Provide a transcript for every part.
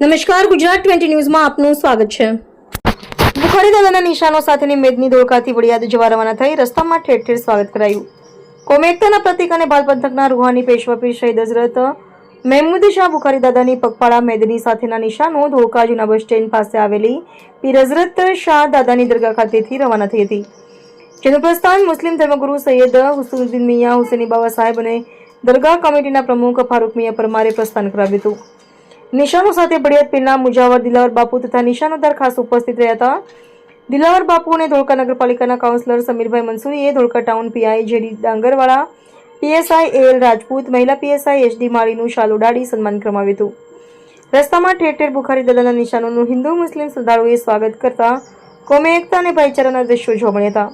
નમસ્કાર, ગુજરાત ટ્વેન્ટી ન્યૂઝમાં આપનું સ્વાગત છે. બુખારી દાદાના નિશાનો સાથેની મેદની ધોળકાથી વડિયાદ જવા રવાના થઈ રસ્તામાં ઠેર ઠેર સ્વાગત કરાયું. કોમેકતાના પ્રતિક અને બાલ પંથકના રૂહાની પેશવાપી શહીદ હઝરત મહેમૂદ શાહ બુખારી દાદાની પગપાળા મેદની સાથેના નિશાનો ધોળકા જૂના બસ સ્ટેન્ડ પાસે આવેલી પીર હઝરત શાહ દાદાની દરગાહ ખાતેથી રવાના થઈ હતી. જેનું પ્રસ્થાન મુસ્લિમ ધર્મગુરુ સૈયદ હુસુદ્દીન મિયા હુસેની બાબા સાહેબ અને દરગાહ કમિટીના પ્રમુખ ફારૂક મિયા પરમારે પ્રસ્થાન કરાવ્યું હતું. નિશાનો સાથે બળિયાદ પીરના મુજાવર દિલાવર બાપુ તથા નિશાનોદાર ખાસ ઉપસ્થિત રહ્યા હતા. દિલાવર બાપુ અને ધોળકા નગરપાલિકાના councillor Samirbhai મનસુરીએ Dholka town PI JD Dangarwala, PSI L Rajput, મહિલા પીએસઆઈ એચડી માળીનું શાલ ઉડાડી સન્માન કરવામાં આવ્યું હતું. રસ્તામાં ઠેર ઠેર બુખારી દલાના નિશાનોનું હિન્દુ મુસ્લિમ શ્રદ્ધાળુઓએ સ્વાગત કરતા કોમે એકતા અને ભાઈચારાના દ્રશ્યો જોવા મળ્યા હતા.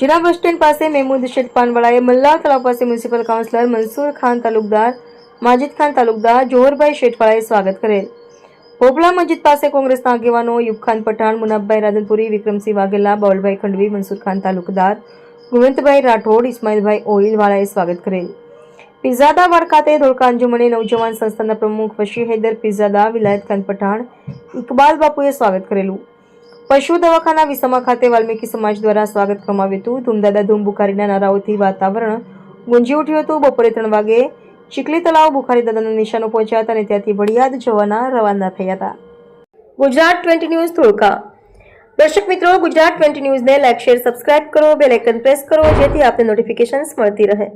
જિલ્લા બસ સ્ટેન્ડ પાસે મહેમૂદ શેઠ પાનવાળાએ મલ્લા તળાવ પાસે મ્યુનિસિપલ કાઉન્સિલર મનસુર ખાન તાલુકદાર માજીદ ખાન તાલુકદાર જોહરભાઈ શેઠવાળાએ સ્વાગત કરેલ. પોપલા મસ્જિદ પાસે કોંગ્રેસના આગેવાનો યુબખાન પઠાણ મુનાબભાઈ રાધનપુરી, વિક્રમસિંહ વાઘેલા બાવલભાઈ ખંડવી મનસુરખાન તાલુકદાર ગુણવંતભાઈ રાઠોડ, ઇસ્માઇલભાઈ ઓઇલવાળાએ સ્વાગત કરેલ. પિઝાદાવાડ ખાતે ધોળકા અંજુમણે નવજવાન સંસ્થાના પ્રમુખ વશી હૈદર પિઝાદા, વિલાયત ખાન પઠાણ, ઇકબાલ બાપુએ સ્વાગત કરેલું. પશુ દવાખાના વિસમા ખાતે વાલ્મીકી સમાજ દ્વારા સ્વાગત કરવામાં આવ્યું હતું. ધૂમદાદા ધૂમ બુખારીના નારાઓથી વાતાવરણ ગુંજી ઉઠ્યું હતું. બપોરે ત્રણ વાગે ચીખલી તળાવ બુખારી દાદાના નિશાનો પહોંચ્યા હતા અને ત્યાંથી વડિયાદ જવાના રવાના થયા હતા. ગુજરાત ટ્વેન્ટી ન્યૂઝ ધોળકા દર્શક મિત્રો, ગુજરાત ટ્વેન્ટી ન્યૂઝને લાઇક શેર, સબસ્ક્રાઇબ કરો, બેલ આઇકન પ્રેસ કરો, જેથી આપને નોટિફિકેશન્સ મળતી રહે.